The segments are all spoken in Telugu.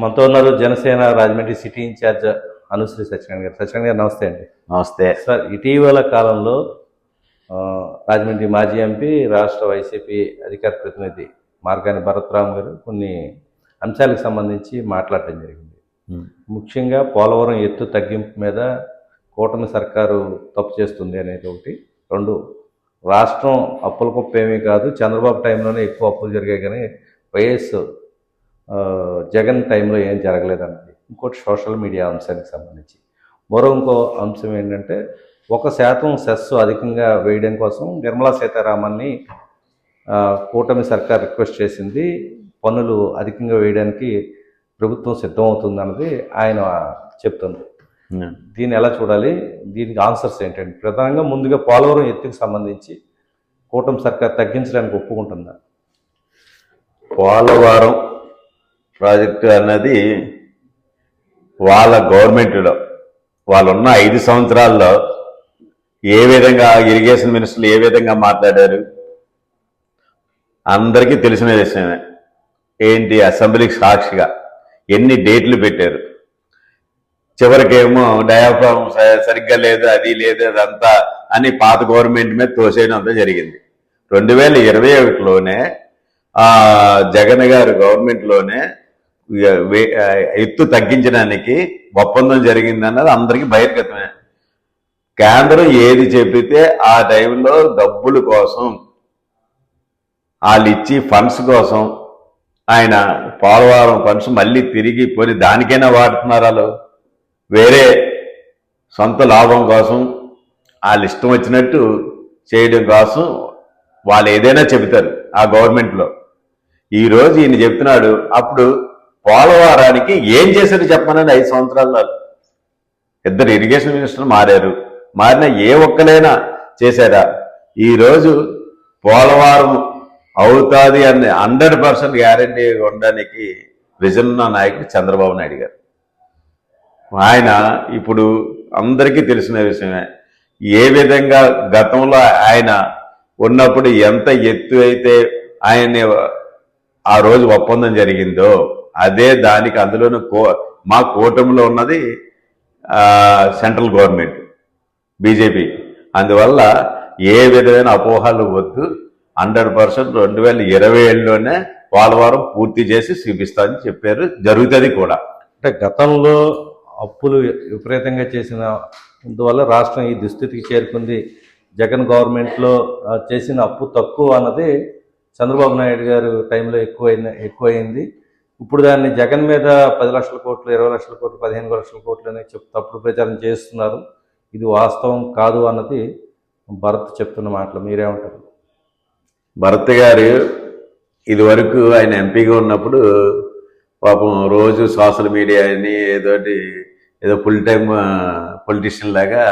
మనతో ఉన్నారు Janasena Rajahmundry city in charge Anushree Satyanarayana గారు. సత్యనారాయణ గారు నమస్తే అండి. నమస్తే. సార్ ఇటీవల కాలంలో రాజమండ్రి మాజీ ఎంపీ రాష్ట్ర వైసీపీ అధికార ప్రతినిధి మార్గాని భరత్రామ్ గారు కొన్ని అంశాలకు సంబంధించి మాట్లాడటం జరిగింది. ముఖ్యంగా పోలవరం ఎత్తు తగ్గింపు మీద కూటమి సర్కారు తప్పు చేస్తుంది అనేది ఒకటి. రెండు రాష్ట్రం అప్పుల కుప్ప ఏమీ కాదు చంద్రబాబు టైంలోనే ఎక్కువ అప్పులు జరిగాయి కానీ వైఎస్ జగన్ టైంలో ఏం జరగలేదన్నది. ఇంకోటి సోషల్ మీడియా అంశానికి సంబంధించి. మరో ఇంకో అంశం ఏంటంటే ఒక శాతం సెస్ అధికంగా వేయడం కోసం నిర్మలా సీతారామన్ని కూటమి సర్కార్ రిక్వెస్ట్ చేసింది. పన్నులు అధికంగా వేయడానికి ప్రభుత్వం సిద్ధమవుతుంది అన్నది ఆయన చెప్తుంది దీన్ని ఎలా చూడాలి? దీనికి ఆన్సర్స్ ఏంటంటే ప్రధానంగా ముందుగా పోలవరం ఎత్తుకు సంబంధించి కూటమి సర్కార్ తగ్గించడానికి ఒప్పుకుంటుందా? పోలవరం ప్రాజెక్టు అన్నది వాళ్ళ గవర్నమెంట్లో. వాళ్ళున్న ఐదు సంవత్సరాల్లో ఏ విధంగా ఇరిగేషన్ మినిస్టర్లు ఏ విధంగా మాట్లాడారు? అందరికీ తెలిసిన విషయమే. ఏంటి? అసెంబ్లీకి సాక్షిగా ఎన్ని డేట్లు పెట్టారు? చివరికేమో డయాఫామ్ స- సరిగ్గా లేదు అది లేదు అదంతా అని పాత గవర్నమెంట్ మీద తోసేయడం అంతా జరిగింది. రెండు వేల ఇరవై ఒకటిలోనే జగన్ గారు గవర్నమెంట్లోనే ఎత్తు తగ్గించడానికి ఒప్పందం జరిగిందన్నది అందరికీ బహిర్గతమే. కేంద్రం ఏది చెప్పితే ఆ టైంలో డబ్బుల కోసం వాళ్ళు ఇచ్చి ఫండ్స్ కోసం ఆయన పోలవరం ఫండ్స్ మళ్ళీ తిరిగి పోయి దానికైనా వాడుతున్నారు వాళ్ళు. వేరే సొంత లాభం కోసం వాళ్ళు ఇష్టం వచ్చినట్టు చేయడం కోసం వాళ్ళు ఏదైనా చెబుతారు ఆ గవర్నమెంట్లో. ఈ రోజు ఈయన చెప్తున్నాడు అప్పుడు పోలవరానికి ఏం చేశారు చెప్పమనండి ఐదు సంవత్సరాల్లో ఇద్దరు ఇరిగేషన్ మినిస్టర్ మారారు. మారిన ఏ ఒక్కలైనా చేశారా? ఈ రోజు పోలవరం అవుతుంది అని హండ్రెడ్ పర్సెంట్ గ్యారంటీ ఉండడానికి విజన్న ఉన్న నాయకుడు చంద్రబాబు నాయుడు గారు. ఆయన ఇప్పుడు అందరికీ తెలిసిన విషయమే. ఏ విధంగా గతంలో ఆయన ఉన్నప్పుడు ఎంత ఎత్తు అయితే ఆయన్ని ఆ రోజు ఒప్పందం జరిగిందో అదే దానికి అందులోనూ కో మా కూటమిలో ఉన్నది సెంట్రల్ గవర్నమెంట్ బీజేపీ. అందువల్ల ఏ విధమైన అపోహలు వద్దు. హండ్రెడ్ పర్సెంట్ రెండు వేల ఇరవై ఏడులోనే పోలవరం పూర్తి చేసి చూపిస్తామని చెప్పారు. జరుగుతుంది కూడా. అంటే గతంలో అప్పులు విపరీతంగా చేసిన అందువల్ల రాష్ట్రం ఈ దుస్థితికి చేరుకుంది. జగన్ గవర్నమెంట్లో చేసిన అప్పు తక్కువ అన్నది చంద్రబాబు నాయుడు గారు టైంలో ఎక్కువైన ఎక్కువైంది. ఇప్పుడు దాన్ని జగన్ మీద పది లక్షల కోట్లు ఇరవై లక్షల కోట్లు పదిహేను లక్షల కోట్లు అని చెప్ తప్పుడు ప్రచారం చేస్తున్నారు. ఇది వాస్తవం కాదు అన్నది భరత్ చెప్తున్న మాటలు. మీరేమంటారు? భరత్ గారు ఇదివరకు ఆయన ఎంపీగా ఉన్నప్పుడు పాపం రోజు సోషల్ మీడియా అని ఏదోటి ఏదో ఫుల్ టైం పొలిటీషియన్ లాగా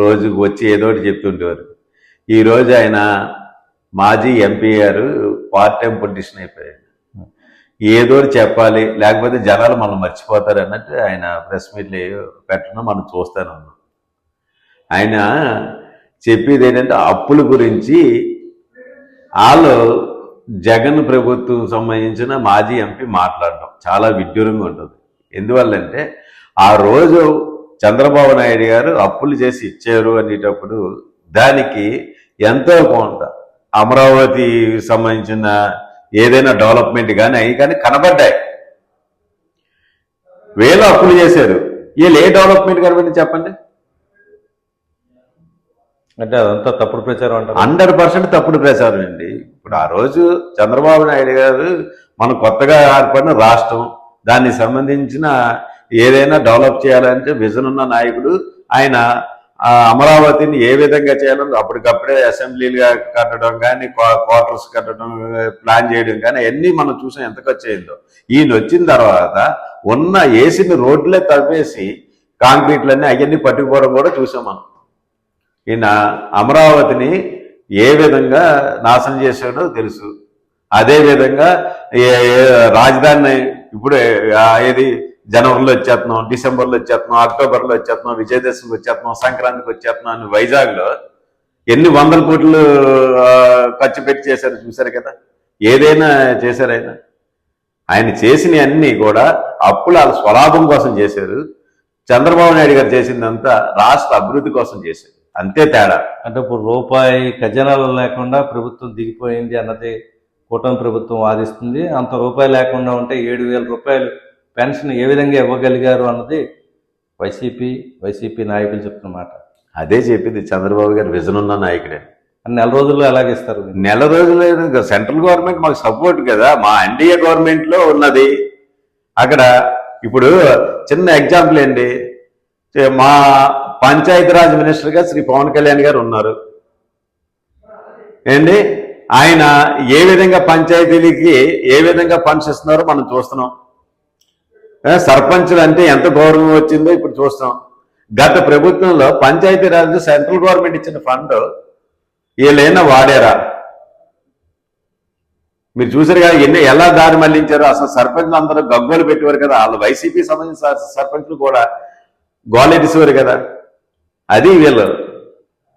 రోజు వచ్చి ఏదోటి చెప్తుంటేవారు ఈరోజు ఆయన మాజీ ఎంపీ గారు పార్ట్ టైం పొలిటీషియన్ అయిపోయాడు. ఏదో చెప్పాలి. లేకపోతే జనాలు మనం మర్చిపోతారు అన్నట్టు ఆయన ప్రెస్ మీట్లు పెట్టడం మనం చూస్తానే ఉన్నాం ఆయన చెప్పేది ఏంటంటే అప్పుల గురించి వాళ్ళు జగన్ ప్రభుత్వం సంబంధించిన మాజీ ఎంపీ మాట్లాడడం చాలా విడ్డూరంగా ఉంటుంది. ఎందువల్లంటే ఆ రోజు చంద్రబాబు నాయుడు గారు అప్పులు చేసి ఇచ్చారు అనేటప్పుడు దానికి ఎంతో కొంత అమరావతి సంబంధించిన ఏదైనా డెవలప్మెంట్ కానీ అవి కానీ కనబడ్డాయి. వేలు అప్పులు చేశారు. వీళ్ళు ఏ డెవలప్మెంట్ కనబడి చెప్పండి? అంటే అదంతా తప్పుడు ప్రచారం అంటారు. హండ్రెడ్ పర్సెంట్ తప్పుడు ప్రచారం అండి. ఇప్పుడు ఆ రోజు చంద్రబాబు నాయుడు గారు మన కొత్తగా ఏర్పడిన రాష్ట్రం దానికి సంబంధించిన ఏదైనా డెవలప్ చేయాలంటే విజన్ ఉన్న నాయకుడు ఆయన అమరావతిని ఏ విధంగా చేయాలో అప్పటికప్పుడే అసెంబ్లీలుగా కట్టడం కానీ క్వార్టర్స్ కట్టడం ప్లాన్ చేయడం కానీ అన్నీ మనం చూసాం ఎంత ఖర్చు అయిందో. ఈయన వచ్చిన తర్వాత ఉన్న ఏసీని రోడ్లే తవ్వేసి కాంక్రీట్లన్నీ అవన్నీ పట్టుకుపోవడం కూడా చూసాం మనం. ఈయన అమరావతిని ఏ విధంగా నాశనం చేశాడో తెలుసు. అదేవిధంగా రాజధాని ఇప్పుడు ఏది జనవరిలో వచ్చేస్తున్నాం డిసెంబర్లో వచ్చేస్తున్నాం అక్టోబర్లో వచ్చేస్తున్నాం విజయదశమికి వచ్చేస్తున్నాం సంక్రాంతికి వచ్చేస్తున్నాం అని వైజాగ్లో ఎన్ని వందల కోట్లు ఖర్చు పెట్టి చేశారు చూశారు కదా? ఏదైనా చేశారు ఆయన. ఆయన చేసిన అన్నీ కూడా అప్పులు వాళ్ళ స్వలాభం కోసం చేశారు. చంద్రబాబు నాయుడు గారు చేసిందంతా రాష్ట్ర అభివృద్ధి కోసం చేశారు. అంతే తేడా. అంటే ఇప్పుడు రూపాయి ఖజానాలు లేకుండా ప్రభుత్వం దిగిపోయింది అన్నది కూటమి ప్రభుత్వం వాదిస్తుంది. అంత రూపాయి లేకుండా ఉంటే ఏడు వేల రూపాయలు పెన్షన్ ఏ విధంగా ఇవ్వగలిగారు అన్నది వైసీపీ వైసీపీ నాయకులు చెప్తున్న మాట అదే చెప్పింది చంద్రబాబు గారు విజన్ ఉన్న నాయకుడే. నెల రోజుల్లో ఎలాగ ఇస్తారు? నెల రోజులు సెంట్రల్ గవర్నమెంట్ మాకు సపోర్ట్ కదా మా ఎన్డీఏ గవర్నమెంట్లో ఉన్నది. అక్కడ ఇప్పుడు చిన్న ఎగ్జాంపుల్ ఏంటి? మా పంచాయతీరాజ్ మినిస్టర్గా శ్రీ పవన్ కళ్యాణ్ గారు ఉన్నారు. ఏంటి? ఆయన ఏ విధంగా పంచాయతీలకి ఏ విధంగా ఫండ్స్ ఇస్తున్నారో మనం చూస్తున్నాం. సర్పంచులు అంటే ఎంత గౌరవం వచ్చిందో ఇప్పుడు చూస్తాం గత ప్రభుత్వంలో పంచాయతీరాజ్ సెంట్రల్ గవర్నమెంట్ ఇచ్చిన ఫండ్ వీళ్ళైనా వాడారా? మీరు చూసారు కదా ఎన్ని ఎలా దారి మళ్ళించారు? అసలు సర్పంచ్లు అందరూ గగ్గోలు పెట్టేవారు కదా. వాళ్ళు వైసీపీ సంబంధించిన సర్పంచులు సర్పంచ్లు కూడా గోలెడిసేవారు కదా. అది వీళ్ళు.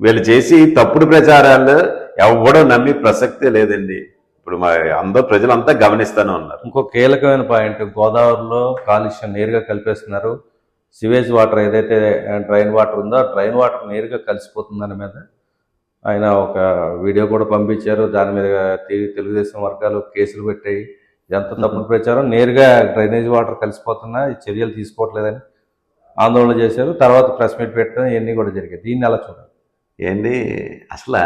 వీళ్ళు చేసి తప్పుడు ప్రచారాలు ఎవడో నమ్మి ప్రసక్తే లేదండి. ఇప్పుడు మా అందరూ ప్రజలంతా గమనిస్తూనే ఉన్నారు. ఇంకో కీలకమైన పాయింట్ గోదావరిలో కాలుష్యం నేరుగా కలిపేస్తున్నారు. సివేజ్ వాటర్ ఏదైతే డ్రైన్ వాటర్ ఉందో డ్రైన్ వాటర్ నేరుగా కలిసిపోతుందని మీద ఆయన ఒక వీడియో కూడా పంపించారు. దాని మీద తెలుగుదేశం వర్గాలు కేసులు పెట్టాయి. ఎంత తప్పుడు ప్రచారం. నేరుగా డ్రైనేజ్ వాటర్ కలిసిపోతున్నా ఈ చర్యలు తీసుకోవట్లేదని ఆందోళన చేశారు. తర్వాత ప్రెస్ మీట్ పెట్టడం ఇవన్నీ కూడా జరిగాయి. దీన్ని ఎలా చూడాలి? ఏంది? అసలు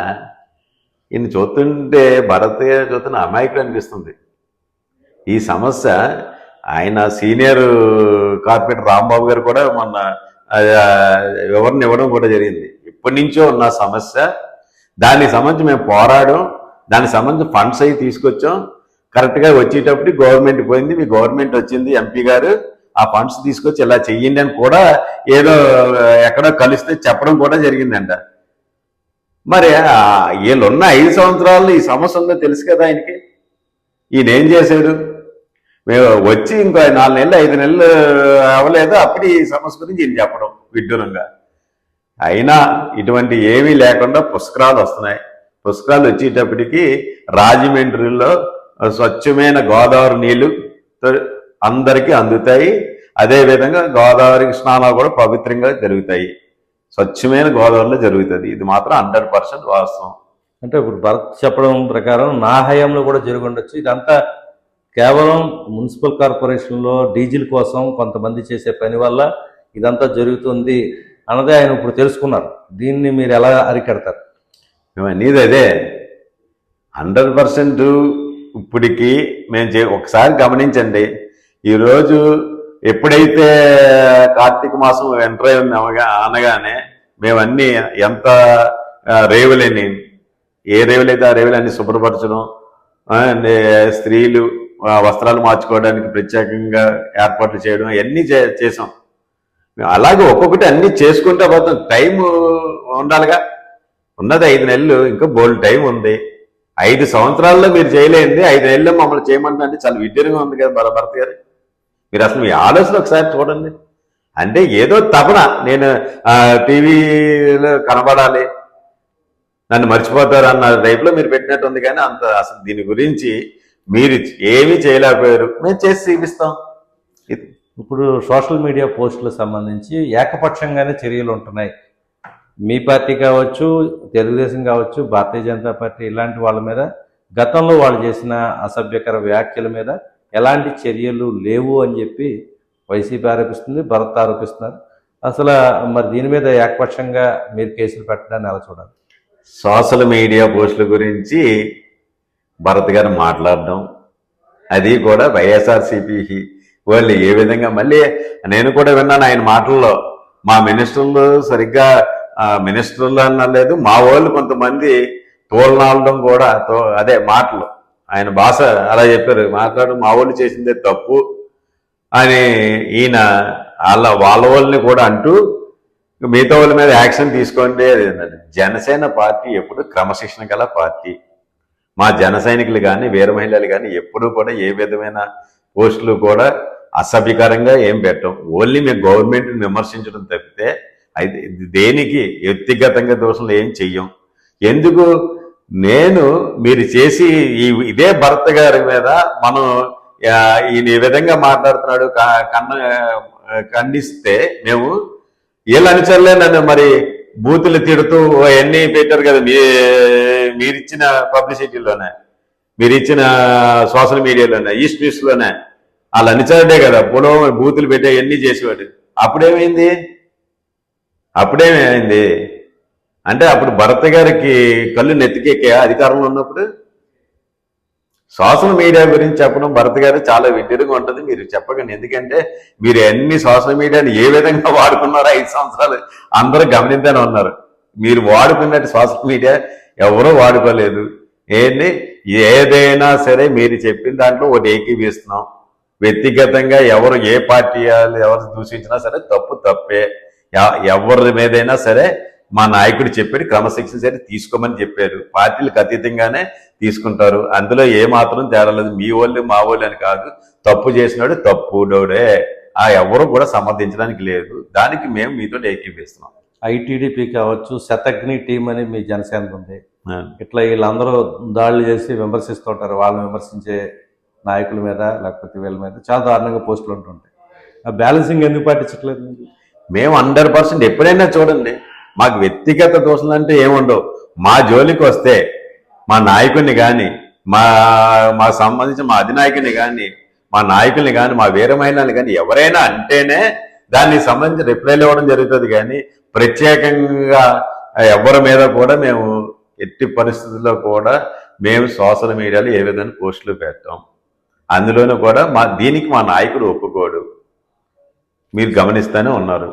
ఈయన చూస్తుంటే భరతయ్య చూస్తున్న అమాయకుడు అనిపిస్తుంది. ఈ సమస్య ఆయన సీనియర్ కార్పొరేటర్ రాంబాబు గారు కూడా మొన్న వివరణ ఇవ్వడం కూడా జరిగింది. ఇప్పటి నుంచో ఉన్న సమస్య దానికి సంబంధించి మేము పోరాడాం దానికి సంబంధించి ఫండ్స్ అవి తీసుకొచ్చాం. కరెక్ట్గా వచ్చేటప్పుడు గవర్నమెంట్ పోయింది మీ గవర్నమెంట్ వచ్చింది ఎంపీ గారు ఆ ఫండ్స్ తీసుకొచ్చి ఇలా చెయ్యండి అని కూడా ఏదో ఎక్కడో కలిస్తే చెప్పడం కూడా జరిగిందంట. మరి వీళ్ళున్న ఐదు సంవత్సరాలు ఈ సమస్య ఉందో తెలుసు కదా ఆయనకి. ఈయన ఏం చేశాడు? మేము వచ్చి ఇంకో నాలుగు నెలలు ఐదు నెలలు అవ్వలేదు అప్పుడు ఈ సమస్య గురించి ఈయన చెప్పడం విడ్డూరంగా. అయినా ఇటువంటి ఏమీ లేకుండా పుష్కరాలు వస్తున్నాయి. పుష్కరాలు వచ్చేటప్పటికి రాజమండ్రిలో స్వచ్ఛమైన గోదావరి నీళ్ళు అందరికీ అందుతాయి. అదేవిధంగా గోదావరికి స్నానాలు కూడా పవిత్రంగా జరుగుతాయి. స్వచ్ఛమైన గోదావరిలో జరుగుతుంది. ఇది మాత్రం హండ్రెడ్ పర్సెంట్ వాస్తవం. అంటే ఇప్పుడు భరత్ చెప్పడం ప్రకారం నా హయాంలో కూడా జరిగి ఉండొచ్చు. ఇదంతా కేవలం మున్సిపల్ కార్పొరేషన్లో డీజిల్ కోసం కొంతమంది చేసే పని వల్ల ఇదంతా జరుగుతుంది అన్నదే ఆయన ఇప్పుడు తెలుసుకున్నారు. దీన్ని మీరు ఎలా అరికడతారు? మేము అనేది అదే. హండ్రెడ్ పర్సెంట్ ఇప్పటికి మేము చే ఒకసారి గమనించండి. ఈరోజు ఎప్పుడైతే కార్తీక మాసం ఎంటర్ అయి అనగానే మేమన్నీ ఎంత రేవులని ఏ రేవులైతే ఆ రేవులన్నీ శుభ్రపరచడం స్త్రీలు వస్త్రాలు మార్చుకోవడానికి ప్రత్యేకంగా ఏర్పాట్లు చేయడం అన్నీ చే- చేసాం. అలాగే ఒక్కొక్కటి అన్ని చేసుకుంటే పోతాం టైం ఉండాలిగా. ఉన్నది ఐదు నెలలు ఇంకా బోల్డ్ టైం ఉంది. ఐదు సంవత్సరాల్లో మీరు చేయలేంది ఐదు నెలల్లో మమ్మల్ని చేయమంటే చాలా విడ్డూరంగా ఉంది కదా భర- భరత్ గారు. మీరు అసలు మీ ఆలోచన ఒకసారి చూడండి. అంటే ఏదో తపన. నేను టీవీలో కనబడాలి. నన్ను మర్చిపోతారు అన్న టైప్లో మీరు పెట్టినట్టు ఉంది కానీ అంత అసలు దీని గురించి మీరు ఏమీ చేయలేకపోయారు. మేము చేసి చూపిస్తాం. ఇప్పుడు సోషల్ మీడియా పోస్టులకు సంబంధించి ఏకపక్షంగానే చర్యలు ఉంటున్నాయి. మీ పార్టీ కావచ్చు తెలుగుదేశం కావచ్చు భారతీయ జనతా పార్టీ ఇలాంటి వాళ్ళ మీద గతంలో వాళ్ళు చేసిన అసభ్యకర వ్యాఖ్యల మీద ఎలాంటి చర్యలు లేవు అని చెప్పి వైసీపీ ఆరోపిస్తుంది భరత్ ఆరోపిస్తున్నారు. అసలు మరి దీని మీద ఏకపక్షంగా మీరు కేసులు పెట్టడాన్ని ఎలా చూడాలి? సోషల్ మీడియా పోస్టుల గురించి భరత్ గారు మాట్లాడడం అది కూడా వైఎస్ఆర్సీపీ వాళ్ళు ఏ విధంగా మళ్ళీ నేను కూడా విన్నాను ఆయన మాటల్లో మా మినిస్టర్లు సరిగ్గా మినిస్టర్లు అనలేదు మా వాళ్ళు కొంతమంది తోలనాడడం కూడా తో- అదే మాటలు. ఆయన భాష అలా చెప్పారు. మాట్లాడు మా వాళ్ళు చేసిందే తప్పు అని ఈయన వాళ్ళ వాళ్ళ వాళ్ళని కూడా అంటూ మిగతా వాళ్ళ మీద యాక్షన్ తీసుకోండి అది జనసేన పార్టీ ఎప్పుడు క్రమశిక్షణ గల పార్టీ. మా జన సైనికులు కానీ వీర మహిళలు కానీ ఎప్పుడూ కూడా ఏ విధమైన పోస్టులు కూడా అసభ్యకరంగా ఏం పెట్టం. ఓన్లీ మేము గవర్నమెంట్ని విమర్శించడం తప్పితే అయితే దేనికి? వ్యక్తిగతంగా దోషంలో ఏం చెయ్యం. ఎందుకు? నేను మీరు చేసి ఈ ఇదే భర్త గారి మీద మనం ఈయన ఈ విధంగా మాట్లాడుతున్నాడు కన్న ఖండిస్తే మేము వీళ్ళు అనుచరులే నన్ను మరి బూతులు తిడుతూ అవన్నీ పెట్టారు కదా మీ మీరిచ్చిన పబ్లిసిటీలోనే మీరిచ్చిన సోషల్ మీడియాలోనే ఈస్ట్ న్యూస్లోనే వాళ్ళు అనుచరుడే కదా పొలం బూతులు పెట్టే అన్నీ చేసేవాడు. అప్పుడేమైంది? అప్పుడేమైంది? అంటే అప్పుడు భరత్ గారికి కళ్ళు నెత్తికెక్కే అధికారంలో ఉన్నప్పుడు? సోషల్ మీడియా గురించి చెప్పడం భరత్ గారు చాలా విడ్డూరంగా ఉంటుంది మీరు చెప్పకండి. ఎందుకంటే మీరు అన్ని సోషల్ మీడియాని ఏ విధంగా వాడుకున్నారో ఐదు సంవత్సరాలు అందరూ గమనించనే ఉన్నారు. మీరు వాడుకున్నట్టు సోషల్ మీడియా ఎవరూ వాడుకోలేదు. ఏంటి ఏదైనా సరే మీరు చెప్పిన దాంట్లో ఒకటి ఏకీవిస్తున్నాం వ్యక్తిగతంగా ఎవరు ఏ పార్టీ ఎవరు దూషించినా సరే తప్పు తప్పే. ఎవరి మీదైనా సరే మా నాయకుడు చెప్పాడు క్రమశిక్షణ సరే తీసుకోమని చెప్పారు. పార్టీలకు అతీతంగానే తీసుకుంటారు. అందులో ఏ మాత్రం తేడా లేదు. మీ వాళ్ళు మా వాళ్ళు అని కాదు. తప్పు చేసినాడు తప్పుడోడే ఆ ఎవరు కూడా సమర్థించడానికి లేదు. దానికి మేము మీతో ఏకీపిస్తున్నాం ఐటీడీపీ కావచ్చు శతగ్ని టీం అని మీ జనసేన ఉంది. ఇట్లా వీళ్ళందరూ దాడులు చేసి విమర్శిస్తుంటారు. వాళ్ళని విమర్శించే నాయకుల మీద లేకపోతే వీళ్ళ మీద చాలా దారుణంగా పోస్టులు ఉంటుంటాయి. ఆ బ్యాలెన్సింగ్ ఎందుకు పాటించట్లేదు? మేము హండ్రెడ్ పర్సెంట్ ఎప్పుడైనా చూడండి. మాకు వ్యక్తిగత దోషాలు అంటే ఏముండవు. మా జోలికి వస్తే మా నాయకుడిని కానీ మా మా సంబంధించిన మా అధినాయకుని కానీ మా నాయకుల్ని కానీ మా వీరమైనాన్ని కానీ ఎవరైనా అంటేనే దానికి సంబంధించి రిప్లైలు ఇవ్వడం జరుగుతుంది కానీ ప్రత్యేకంగా ఎవరి మీద కూడా మేము ఎట్టి పరిస్థితుల్లో కూడా మేము సోషల్ మీడియాలో ఏ విధంగా పోస్టులు పెట్టాం. అందులోనూ కూడా మా దీనికి మా నాయకుడు ఒప్పుకోడు. మీరు గమనిస్తూనే ఉన్నారు.